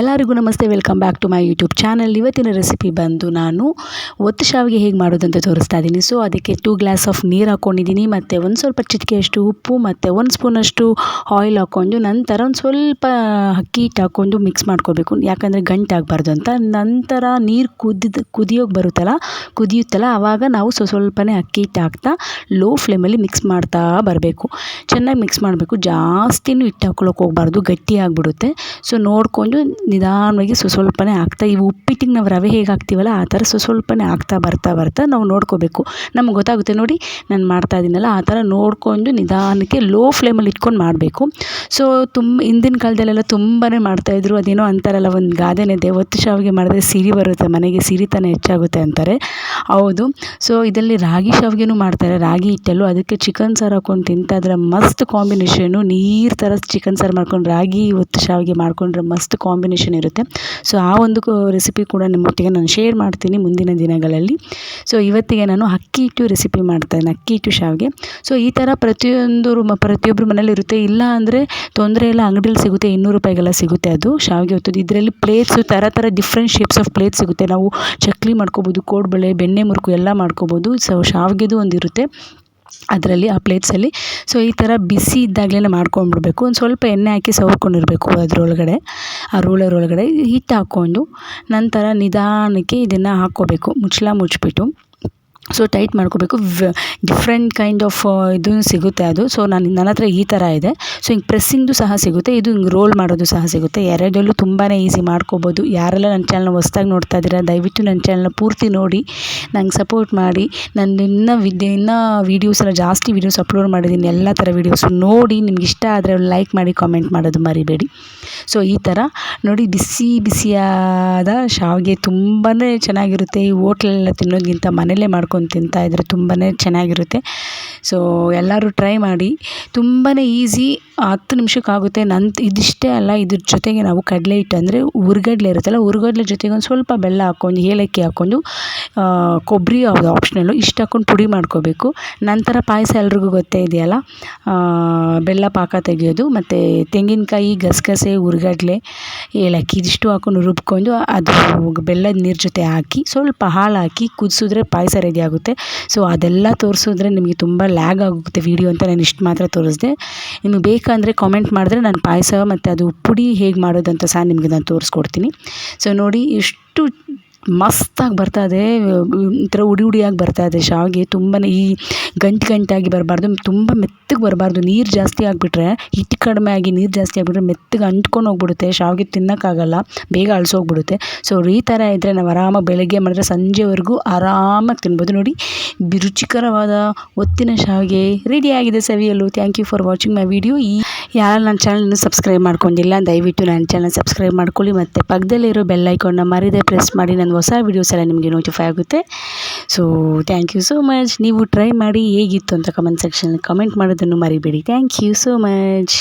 ಎಲ್ಲರಿಗೂ ನಮಸ್ತೆ, welcome back to my YouTube channel. ಇವತ್ತಿನ ರೆಸಿಪಿ ಬಂದು ನಾನು ಒತ್ತು ಶಾವಿಗೆ ಹೇಗೆ ಮಾಡೋದಂತ ತೋರಿಸ್ತಾ ಇದ್ದೀನಿ ಸೊ ಅದಕ್ಕೆ ಟೂ ಗ್ಲಾಸ್ ಆಫ್ ನೀರು ಹಾಕ್ಕೊಂಡಿದ್ದೀನಿ ಮತ್ತು ಒಂದು ಸ್ವಲ್ಪ ಚಿಟಿಕೆಯಷ್ಟು ಉಪ್ಪು, ಮತ್ತು ಒಂದು ಸ್ಪೂನಷ್ಟು ಆಯಿಲ್ ಹಾಕ್ಕೊಂಡು ನಂತರ ಒಂದು ಸ್ವಲ್ಪ ಅಕ್ಕಿ ಹಿಟ್ಟು ಹಾಕ್ಕೊಂಡು ಮಿಕ್ಸ್ ಮಾಡ್ಕೋಬೇಕು. ಯಾಕಂದರೆ ಗಂಟಾಗಬಾರ್ದು ಅಂತ. ನಂತರ ನೀರು ಕುದ್ದ, ಕುದಿಯೋಕೆ ಬರುತ್ತಲ್ಲ, ಕುದಿಯುತ್ತಲ್ಲ ಆವಾಗ ನಾವು ಸ್ವ ಸ್ವಲ್ಪನೇ ಅಕ್ಕಿ ಹಿಟ್ಟು ಹಾಕ್ತಾ ಲೋ ಫ್ಲೇಮಲ್ಲಿ ಮಿಕ್ಸ್ ಮಾಡ್ತಾ ಬರಬೇಕು. ಚೆನ್ನಾಗಿ ಮಿಕ್ಸ್ ಮಾಡಬೇಕು. ಜಾಸ್ತಿನೂ ಹಿಟ್ಟು ಹಾಕ್ಕೊಳ್ಳೋಕೆ ಹೋಗಬಾರ್ದು. ಗಟ್ಟಿ ಆಗಿಬಿಡುತ್ತೆ. ಸೊ ನೋಡಿಕೊಂಡು ನಿಧಾನವಾಗಿ ಸ್ವಸ್ವಲ್ಪನೇ ಆಗ್ತಾ, ಇವು ಉಪ್ಪಿಟ್ಟಿಗೆ ನಾವು ರವೆ ಹೇಗೆ ಹಾಕ್ತೀವಲ್ಲ, ಆ ಥರ ಸ್ವಸ್ವಲ್ಪನೇ ಆಗ್ತಾ, ಬರ್ತಾ ಬರ್ತಾ ನಾವು ನೋಡ್ಕೋಬೇಕು. ನಮ್ಗೆ ಗೊತ್ತಾಗುತ್ತೆ ನೋಡಿ, ನಾನು ಮಾಡ್ತಾ ಇದ್ದೀನಲ್ಲ, ಆ ಥರ ನೋಡಿಕೊಂಡು ನಿಧಾನಕ್ಕೆ ಲೋ ಫ್ಲೇಮಲ್ಲಿ ಇಟ್ಕೊಂಡು ಮಾಡಬೇಕು. ಸೊ ತುಂಬ ಹಿಂದಿನ ಕಾಲದಲ್ಲೆಲ್ಲ ತುಂಬಾ ಮಾಡ್ತಾಯಿದ್ರು ಅದೇನೋ ಅಂತಾರಲ್ಲ, ಒಂದು ಗಾದೆನೇ ಇದೆ ಒತ್ತು ಶಾವಿಗೆ ಮಾಡಿದ್ರೆ ಸಿರಿ ಬರುತ್ತೆ, ಮನೆಗೆ ಸಿರಿತನ ಹೆಚ್ಚಾಗುತ್ತೆ ಅಂತಾರೆ. ಹೌದು. ಸೊ ಇದರಲ್ಲಿ ರಾಗಿ ಶಾವಿಗೆನೂ ಮಾಡ್ತಾರೆ, ರಾಗಿ ಹಿಟ್ಟಲ್ಲೂ. ಅದಕ್ಕೆ ಚಿಕನ್ ಸಾರು ಹಾಕ್ಕೊಂಡು ತಿಂತಾ ಇದ್ರೆ ಮಸ್ತ್ ಕಾಂಬಿನೇಷನು ನೀರು ಥರ ಚಿಕನ್ ಸಾರು ಮಾಡ್ಕೊಂಡು, ರಾಗಿ ಒತ್ತು ಶಾವಿಗೆ ಮಾಡಿಕೊಂಡ್ರೆ ಮಸ್ತ್ ಕಾಂಬಿನೇಷನ್ ಇರುತ್ತೆ. ಸೊ ಆ ಒಂದು ರೆಸಿಪಿ ಕೂಡ ನಿಮ್ಮೊಟ್ಟಿಗೆ ನಾನು ಶೇರ್ ಮಾಡ್ತೀನಿ ಮುಂದಿನ ದಿನಗಳಲ್ಲಿ. ಸೊ ಇವತ್ತಿಗೆ ನಾನು ಅಕ್ಕಿ ಹಿಟ್ಟು ರೆಸಿಪಿ ಮಾಡ್ತಾಯಿದ್ದೀನಿ ಅಕ್ಕಿ ಇಟ್ಟು ಶಾವಿಗೆ. ಸೊ ಈ ಥರ ಪ್ರತಿಯೊಂದು ಪ್ರತಿಯೊಬ್ಬರು ಮನೇಲಿ ಇರುತ್ತೆ. ಇಲ್ಲ ಅಂದರೆ ತೊಂದರೆ ಇಲ್ಲ ಅಂಗಡಿಯಲ್ಲಿ ಸಿಗುತ್ತೆ, ಇನ್ನೂರು ರೂಪಾಯಿಗೆಲ್ಲ ಸಿಗುತ್ತೆ ಅದು ಶಾವಿಗೆ ಹೊತ್ತದ್ದು. ಇದರಲ್ಲಿ ಪ್ಲೇಟ್ಸು ಥರ ಥರ ಡಿಫ್ರೆಂಟ್ ಶೇಪ್ಸ್ ಆಫ್ ಪ್ಲೇಟ್ ಸಿಗುತ್ತೆ. ನಾವು ಚಕ್ಲಿ ಮಾಡ್ಕೋಬೋದು, ಕೋಡ್ಬಳೆ, ಬೆಣ್ಣೆ ಮುರುಕು ಎಲ್ಲ ಮಾಡ್ಕೋಬೋದು. ಸೊ ಶಾವಿಗೆದು ಒಂದು ಇರುತ್ತೆ ಅದರಲ್ಲಿ ಆ ಪ್ಲೇಟ್ಸಲ್ಲಿ ಸೊ ಈ ಥರ ಬಿಸಿ ಇದ್ದಾಗಲೇ ಮಾಡ್ಕೊಂಡ್ಬಿಡ್ಬೇಕು. ಒಂದು ಸ್ವಲ್ಪ ಎಣ್ಣೆ ಹಾಕಿ ಸವರ್ಕೊಂಡಿರಬೇಕು ಅದರೊಳಗಡೆ, ಆ ರೂಲರ್ ಒಳಗಡೆ. ಹಿಟ್ಟು ಹಾಕ್ಕೊಂಡು ನಂತರ ನಿಧಾನಕ್ಕೆ ಇದನ್ನು ಹಾಕ್ಕೋಬೇಕು. ಮುಚ್ಚಳ ಮುಚ್ಚಿಬಿಟ್ಟು. ಸೊ ಟೈಟ್ ಮಾಡ್ಕೋಬೇಕು. ಡಿಫ್ರೆಂಟ್ ಕೈಂಡ್ ಆಫ್ ಇದು ಸಿಗುತ್ತೆ ಅದು. ಸೊ ನಾನು ನನ್ನ ಹತ್ರ ಈ ಥರ ಇದೆ. ಸೊ ಹಿಂಗೆ ಪ್ರೆಸ್ಸಿಂಗ್ದು ಸಹ ಸಿಗುತ್ತೆ. ಇದು ಹಿಂಗೆ ರೋಲ್ ಮಾಡೋದು ಸಹ ಸಿಗುತ್ತೆ. ಎರಡಲ್ಲೂ ತುಂಬಾ ಈಸಿ ಮಾಡ್ಕೋಬೋದು. ಯಾರೆಲ್ಲ ನನ್ನ ಚಾನಲ್ನ ಹೊಸ್ದಾಗಿ ನೋಡ್ತಾ ಇದ್ದೀರಾ, ದಯವಿಟ್ಟು ನನ್ನ ಚಾನಲ್ನ ಪೂರ್ತಿ ನೋಡಿ. ನಂಗೆ ಸಪೋರ್ಟ್ ಮಾಡಿ. ನಾನು ಇನ್ನೂ ವಿದ್ಯೆ ಇನ್ನೂ ವೀಡಿಯೋಸ್ ಎಲ್ಲ ಜಾಸ್ತಿ ವೀಡಿಯೋಸ್ ಅಪ್ಲೋಡ್ ಮಾಡಿದ್ದೀನಿ. ಎಲ್ಲ ಥರ ವೀಡಿಯೋಸ್ ನೋಡಿ. ನಿಮ್ಗೆ ಇಷ್ಟ ಆದರೆ ಲೈಕ್ ಮಾಡಿ ಕಾಮೆಂಟ್ ಮಾಡೋದು ಮರಿಬೇಡಿ. ಸೊ ಈ ಥರ ನೋಡಿ, ಬಿಸಿ ಬಿಸಿಯಾದ ಶಾವಿಗೆ ತುಂಬಾ ಚೆನ್ನಾಗಿರುತ್ತೆ. ಈ ಹೋಟ್ಲೆಲ್ಲ ತಿನ್ನೋದಕ್ಕಿಂತ ಮನೇಲೇ ಮಾಡ್ಕೊಂಡು ತಿಂತಾಯಿದ್ರೆ ತುಂಬಾ ಚೆನ್ನಾಗಿರುತ್ತೆ. ಸೊ ಎಲ್ಲರೂ ಟ್ರೈ ಮಾಡಿ. ತುಂಬಾ ಈಸಿ ಹತ್ತು ನಿಮಿಷಕ್ಕಾಗುತ್ತೆ. ನನ್ ಇದಿಷ್ಟೇ ಅಲ್ಲ, ಇದ್ರ ಜೊತೆಗೆ ನಾವು ಕಡಲೆ ಹಿಟ್ಟು ಅಂದರೆ ಹುರ್ಗಡ್ಲೆ ಇರುತ್ತಲ್ಲ ಹುರ್ಗಡ್ಲೆ ಜೊತೆಗೆ ಒಂದು ಸ್ವಲ್ಪ ಬೆಲ್ಲ ಹಾಕ್ಕೊಂಡು ಏಲಕ್ಕಿ ಹಾಕ್ಕೊಂಡು ಕೊಬ್ಬರಿ ಅದು ಆಪ್ಷನಲ್ಲು ಇಷ್ಟು ಹಾಕ್ಕೊಂಡು ಪುಡಿ ಮಾಡ್ಕೋಬೇಕು. ನಂತರ ಪಾಯಸ ಎಲ್ರಿಗೂ ಗೊತ್ತೇ ಇದೆಯಲ್ಲ ಬೆಲ್ಲ ಪಾಕ ತೆಗೆಯೋದು, ಮತ್ತು ತೆಂಗಿನಕಾಯಿ, ಗಸಗಸೆ ಹುರ್ಗಡ್ಲೆ ಏಲಕ್ಕಿ ಇದಿಷ್ಟು ಹಾಕ್ಕೊಂಡು ರುಬ್ಕೊಂಡು, ಅದು ಬೆಲ್ಲದ ನೀರು ಜೊತೆ ಹಾಕಿ, ಸ್ವಲ್ಪ ಹಾಲು ಹಾಕಿ ಕುದಿಸಿದ್ರೆ ಪಾಯಸ ರೆಡಿ ಆಗುತ್ತೆ. ಸೊ ಅದೆಲ್ಲ ತೋರಿಸಿದ್ರೆ ನಿಮಗೆ ತುಂಬ ಲ್ಯಾಗ್ ಆಗುತ್ತೆ ವೀಡಿಯೋ ಅಂತ ನಾನು ಇಷ್ಟು ಮಾತ್ರ ತೋರಿಸಿದೆ. ನಿಮಗೆ ಬೇಕಂದರೆ ಕಾಮೆಂಟ್ ಮಾಡಿದ್ರೆ ನಾನು ಪಾಯಸ ಮತ್ತು ಅದು ಪುಡಿ ಹೇಗೆ ಮಾಡೋದಂತ ಸಹ ನಿಮಗೆ ನಾನು ತೋರಿಸ್ಕೊಡ್ತೀನಿ. ಸೊ ನೋಡಿ ಇಷ್ಟು ಮಸ್ತಾಗಿ ಬರ್ತಾಯಿದೆ ಈ ಥರ ಉಡಿ ಉಡಿಯಾಗಿ ಇದೆ ಶಾವಿಗೆ. ತುಂಬಾ ಈ ಗಂಟು ಗಂಟಾಗಿ ಬರಬಾರ್ದು, ತುಂಬ ಮೆತ್ತಗೆ ಬರಬಾರ್ದು. ನೀರು ಜಾಸ್ತಿ ಆಗಿಬಿಟ್ರೆ ಹಿಟ್ಟು ಕಡಿಮೆ ಆಗಿ ನೀರು ಜಾಸ್ತಿ ಆಗಿಬಿಟ್ರೆ ಮೆತ್ತಗೆ ಅಂಟ್ಕೊಂಡು ಹೋಗ್ಬಿಡುತ್ತೆ. ಶಾವಿಗೆ ತಿನ್ನೋಕ್ಕಾಗಲ್ಲ, ಬೇಗ ಅಳಿಸೋಗ್ಬಿಡುತ್ತೆ ಸೊ ಈ ಥರ ಇದ್ದರೆ ನಾವು ಆರಾಮಾಗಿ ಬೆಳಗ್ಗೆ ಮಾಡಿದ್ರೆ ಸಂಜೆವರೆಗೂ ಆರಾಮಾಗಿ ತಿನ್ಬೋದು. ನೋಡಿ, ರುಚಿಕರವಾದ ಒತ್ತಿನ ಶಾವಿಗೆ ರೆಡಿಯಾಗಿದೆ ಸವಿಯಲು. Thank you for watching my video ಈ ಯಾರು ನನ್ನ ಚಾನಲ್ನ ಸಬ್ಸ್ಕ್ರೈಬ್ ಮಾಡ್ಕೊಂಡಿಲ್ಲ, ದಯವಿಟ್ಟು ನನ್ನ ಚಾನಲ್ ಸಬ್ಸ್ಕ್ರೈಬ್ ಮಾಡ್ಕೊಳ್ಳಿ ಮತ್ತು ಪಕ್ಕದಲ್ಲಿರೋ ಬೆಲ್ ಐಕಾನ್ನ ಮರಿದೆ ಪ್ರೆಸ್ ಮಾಡಿ, ನನ್ನ ಹೊಸ ವೀಡಿಯೋಸ್ ಎಲ್ಲ ನಿಮಗೆ ನೋಟಿಫೈ ಆಗುತ್ತೆ. So thank you so much ನೀವು ಟ್ರೈ ಮಾಡಿ ಹೇಗಿತ್ತು ಅಂತ ಕಮೆಂಟ್ ಸೆಕ್ಷನಲ್ಲಿ ಕಮೆಂಟ್ ಮಾಡೋದನ್ನು ಮರಿಬೇಡಿ. Thank you so much